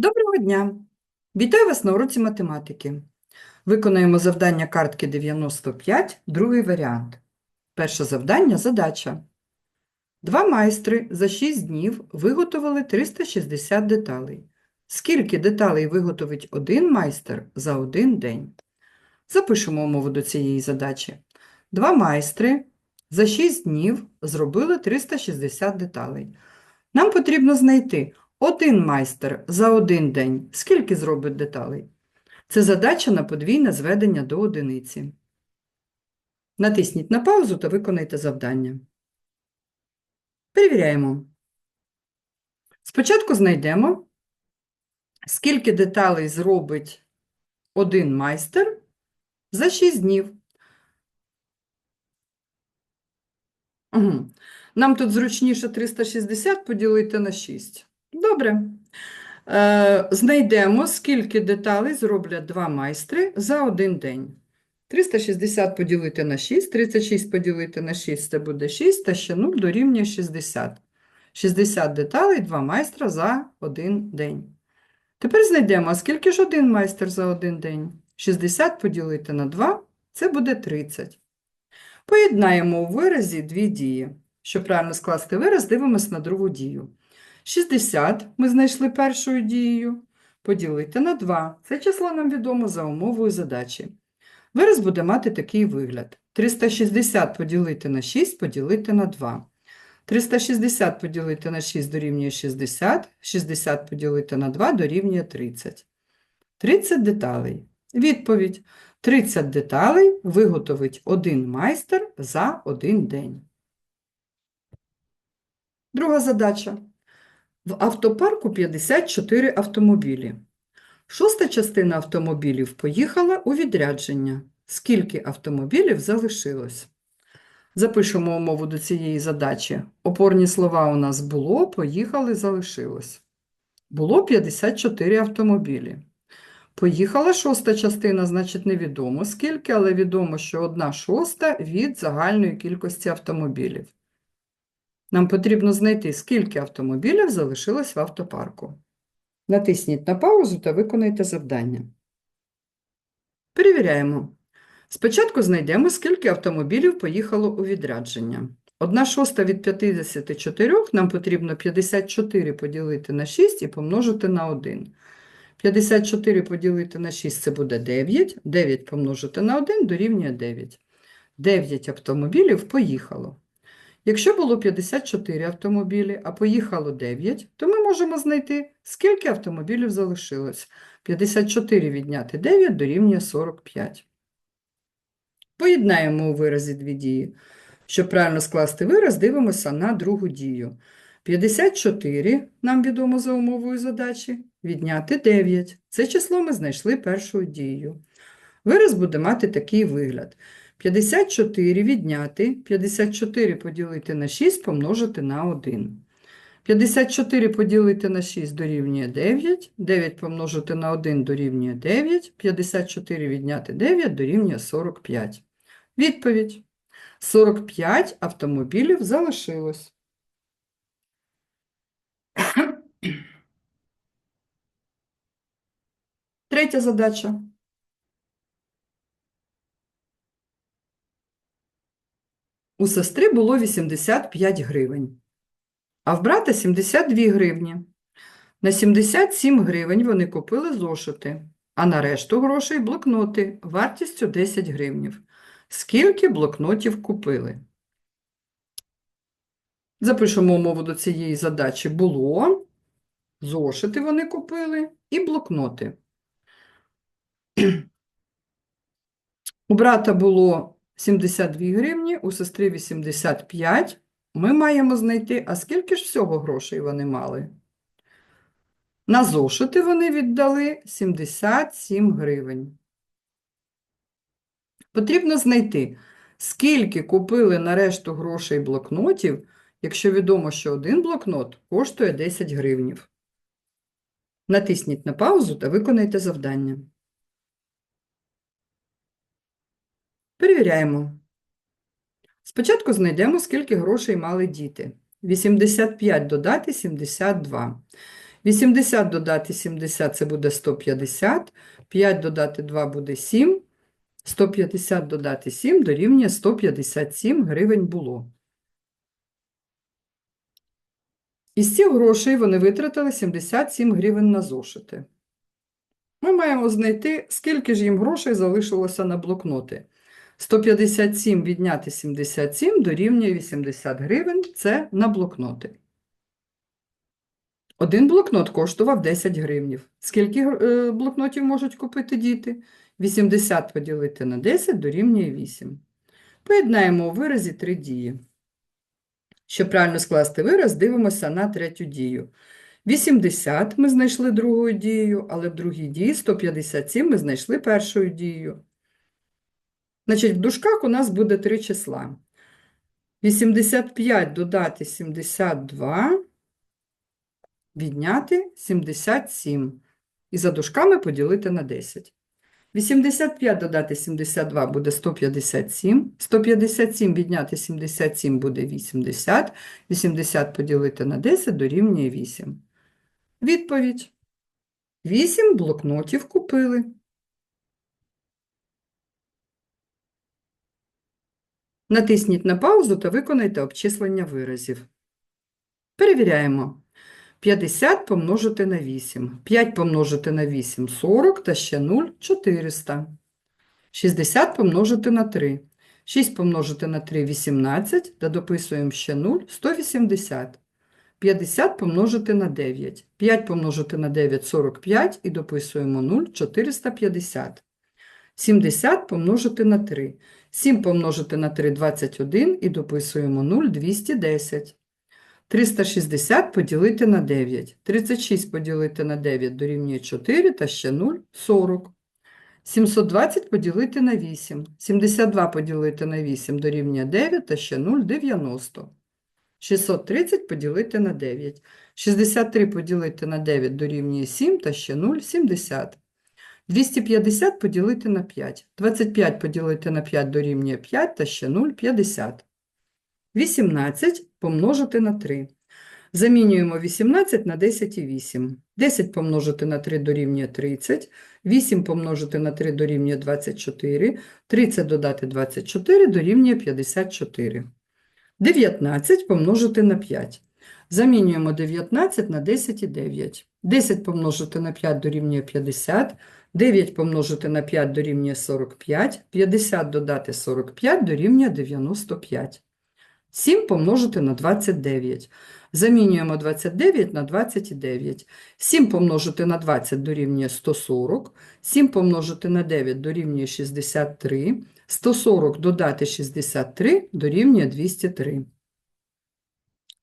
Доброго дня! Вітаю вас на уроці математики. Виконаємо завдання картки 95, другий варіант. Перше завдання – задача. Два майстри за 6 днів виготовили 360 деталей. Скільки деталей виготовить один майстер за один день? Запишемо умову до цієї задачі. Два майстри за 6 днів зробили 360 деталей. Нам потрібно знайти один майстер за один день. Скільки зробить деталей? Це задача на подвійне зведення до одиниці. Натисніть на паузу та виконайте завдання. Перевіряємо. Спочатку знайдемо, скільки деталей зробить один майстер за 6 днів. Угу. Нам тут зручніше 360 поділити на 6. Добре. Е, знайдемо, скільки деталей зроблять два майстри за один день. 360 поділити на 6, 36 поділити на 6 – це буде 6, та ще 0 дорівнює 60. 60 деталей два майстра за один день. Тепер знайдемо, скільки ж один майстер за один день? 60 поділити на 2 – це буде 30. Поєднаємо у виразі дві дії. Щоб правильно скласти вираз, дивимося на другу дію. 60 ми знайшли першою дією. Поділити на 2. Це число нам відомо за умовою задачі. Вираз буде мати такий вигляд. 360 поділити на 6 поділити на 2. 360 поділити на 6 дорівнює 60, 60 поділити на 2 дорівнює 30. 30 деталей. Відповідь. 30 деталей виготовить один майстер за один день. Друга задача. В автопарку 54 автомобілі. Шоста частина автомобілів поїхала у відрядження. Скільки автомобілів залишилось? Запишемо умову до цієї задачі. Опорні слова у нас було, поїхали, залишилось. Було 54 автомобілі. Поїхала шоста частина, значить невідомо скільки, але відомо, що одна шоста від загальної кількості автомобілів. Нам потрібно знайти, скільки автомобілів залишилось в автопарку. Натисніть на паузу та виконайте завдання. Перевіряємо. Спочатку знайдемо, скільки автомобілів поїхало у відрядження. Одна шоста від 54 нам потрібно 54 поділити на 6 і помножити на 1. 54 поділити на 6 це буде 9. 9 помножити на 1 дорівнює 9. 9 автомобілів поїхало. Якщо було 54 автомобілі, а поїхало 9, то ми можемо знайти, скільки автомобілів залишилось. 54 відняти 9 дорівнює 45. Поєднаємо у виразі дві дії. Щоб правильно скласти вираз, дивимося на другу дію. 54, нам відомо за умовою задачі, відняти 9. Це число ми знайшли першою дією. Вираз буде мати такий вигляд. 54 відняти, 54 поділити на 6 помножити на 1. 54 поділити на 6 дорівнює 9, 9 помножити на 1 дорівнює 9, 54 відняти 9 дорівнює 45. Відповідь. 45 автомобілів залишилось. Третя задача. У сестри було 85 гривень, а в брата 72 гривні. На 77 гривень вони купили зошити, а на решту грошей блокноти вартістю 10 гривнів. Скільки блокнотів купили? Запишемо умову до цієї задачі. Було, зошити вони купили і блокноти. У брата було 72 гривні, у сестри 85. Ми маємо знайти, а скільки ж всього грошей вони мали? На зошити вони віддали 77 гривень. Потрібно знайти, скільки купили на решту грошей блокнотів, якщо відомо, що один блокнот коштує 10 гривнів. Натисніть на паузу та виконайте завдання. Перевіряємо. Спочатку знайдемо, скільки грошей мали діти. 85 додати 72. 80 додати 70 це буде 150. 5 додати 2 буде 7. 150 додати 7 дорівнює 157 гривень було. Із цих грошей вони витратили 77 гривень на зошити. Ми маємо знайти, скільки ж їм грошей залишилося на блокноти. 157 відняти 77 дорівнює 80 гривень. Це на блокноти. Один блокнот коштував 10 гривнів. Скільки е, блокнотів можуть купити діти? 80 поділити на 10 дорівнює 8. Поєднаємо у виразі три дії. Щоб правильно скласти вираз, дивимося на третю дію. 80 ми знайшли другою дією, але в другій дії 157 ми знайшли першою дією. Значить, в дужках у нас буде три числа. 85 додати 72, відняти 77. І за дужками поділити на 10. 85 додати 72 буде 157. 157 відняти 77 буде 80. 80 поділити на 10 дорівнює 8. Відповідь. 8 блокнотів купили. Натисніть на паузу та виконайте обчислення виразів. Перевіряємо. 50 помножити на 8. 5 помножити на 8 – 40 та ще 0 – 400. 60 помножити на 3. 6 помножити на 3 – 18, та дописуємо ще 0 – 180. 50 помножити на 9. 5 помножити на 9 – 45 і дописуємо 0 – 450. 70 помножити на 3. 7 помножити на 3 – 21 і дописуємо 0 – 210. 360 поділити на 9. 36 поділити на 9 дорівнює 4 та ще 0 – 40. 720 поділити на 8. 72 поділити на 8 дорівнює 9 та ще 0 – 90. 630 поділити на 9. 63 поділити на 9 дорівнює 7 та ще 0 – 70. 250 поділити на 5. 25 поділити на 5 дорівнює 5 та ще 0 – 50. 18 помножити на 3. Замінюємо 18 на 10 і 8. 10 помножити на 3 дорівнює 30. 8 помножити на 3 дорівнює 24. 30 додати 24 дорівнює 54. 19 помножити на 5. Замінюємо 19 на 10 і 9. 10 помножити на 5 дорівнює 50. 9 помножити на 5 дорівнює 45. 50 додати 45 дорівнює 95. 7 помножити на 29. Замінюємо 29 на 29. 7 помножити на 20 дорівнює 140. 7 помножити на 9 дорівнює 63. 140 додати 63 дорівнює 203.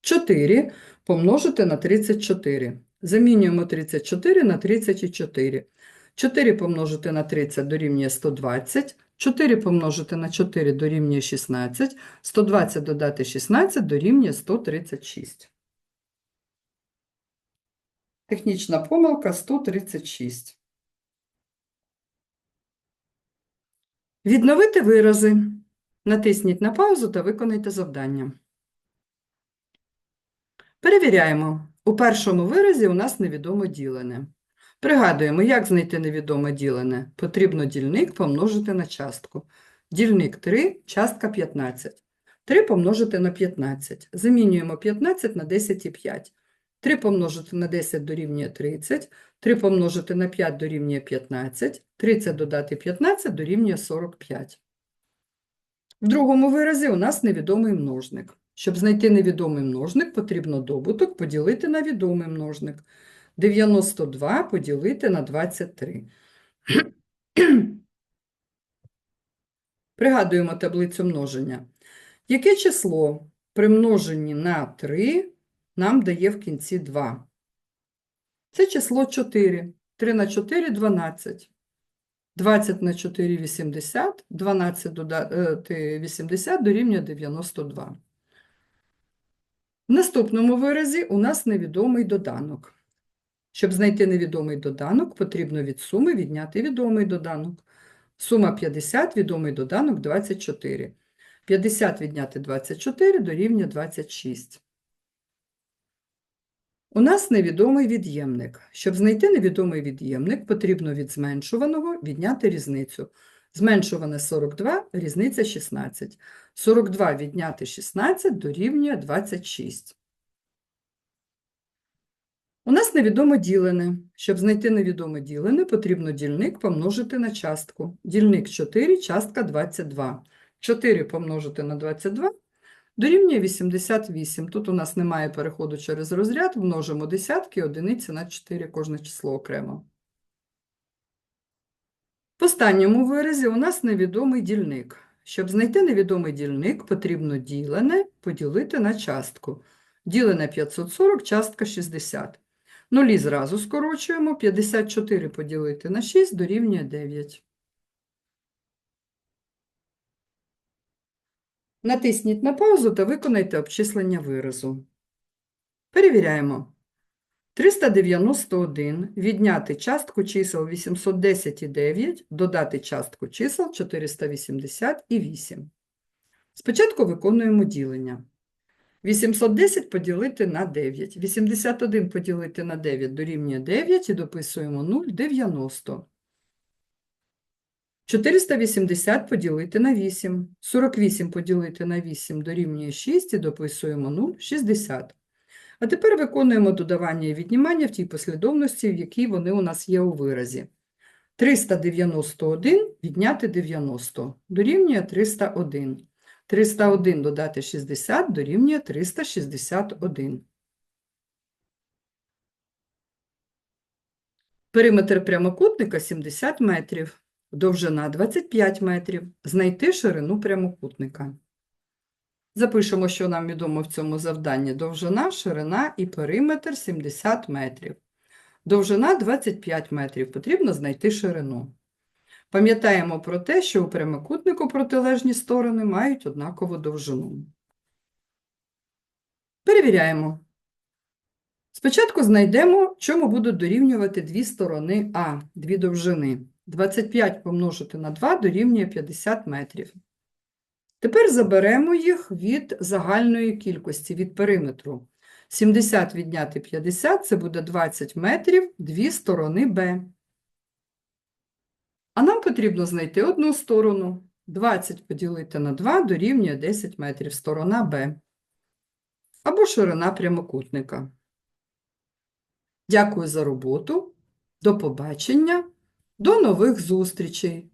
4 помножити на 34. Замінюємо 34 на 34. 4 помножити на 30 дорівнює 120. 4 помножити на 4 дорівнює 16. 120 додати 16 дорівнює 136. Технічна помилка 136. Відновити вирази. Натисніть на паузу та виконайте завдання. Перевіряємо. У першому виразі у нас невідомо ділене. Пригадуємо, як знайти невідоме ділене. Потрібно дільник помножити на частку. Дільник 3, частка 15. 3 помножити на 15. Замінюємо 15 на 10 і 5. 3 помножити на 10 дорівнює 30. 3 помножити на 5 дорівнює 15. 30 додати 15 дорівнює 45. В другому виразі у нас невідомий множник. Щоб знайти невідомий множник, потрібно добуток поділити на відомий множник. 92 поділити на 23. Пригадуємо таблицю множення. Яке число при множенні на 3 нам дає в кінці 2? Це число 4. 3 на 4 – 12. 20 на 4 – 80. 12 додати 80 дорівнює 92. В наступному виразі у нас невідомий доданок. Щоб знайти невідомий доданок, потрібно від суми відняти відомий доданок. Сума 50, відомий доданок 24. 50 відняти 24 дорівнює 26. У нас невідомий від'ємник. Щоб знайти невідомий від'ємник, потрібно від зменшуваного відняти різницю. Зменшуване 42, різниця 16. 42 відняти 16 дорівнює 26. У нас невідоме ділене. Щоб знайти невідоме ділене, потрібно дільник помножити на частку. Дільник 4, частка 22. 4 помножити на 22 дорівнює 88. Тут у нас немає переходу через розряд, множимо десятки, одиниці на 4, кожне число окремо. В останньому виразі у нас невідомий дільник. Щоб знайти невідомий дільник, потрібно ділене поділити на частку. Ділене 540, частка 60. Нулі зразу скорочуємо, 54 поділити на 6 дорівнює 9. Натисніть на паузу та виконайте обчислення виразу. Перевіряємо. 391 відняти частку чисел 810 і 9, додати частку чисел 480 і 8. Спочатку виконуємо ділення. 810 поділити на 9. 81 поділити на 9 дорівнює 9 і дописуємо 0, 90. 480 поділити на 8. 48 поділити на 8 дорівнює 6 і дописуємо 0, 60. А тепер виконуємо додавання і віднімання в тій послідовності, в якій вони у нас є у виразі. 391 відняти 90 дорівнює 301. 301 додати 60 дорівнює 361. Периметр прямокутника 70 метрів, довжина 25 метрів. Знайти ширину прямокутника. Запишемо, що нам відомо в цьому завданні. Довжина, ширина і периметр 70 метрів. Довжина 25 метрів. Потрібно знайти ширину. Пам'ятаємо про те, що у прямокутнику протилежні сторони мають однакову довжину. Перевіряємо. Спочатку знайдемо, чому будуть дорівнювати дві сторони А, дві довжини. 25 помножити на 2 дорівнює 50 метрів. Тепер заберемо їх від загальної кількості, від периметру. 70 відняти 50 – це буде 20 метрів, дві сторони Б. А нам потрібно знайти одну сторону. 20 поділити на 2 дорівнює 10 метрів, сторона Б. Або ширина прямокутника. Дякую за роботу. До побачення. До нових зустрічей!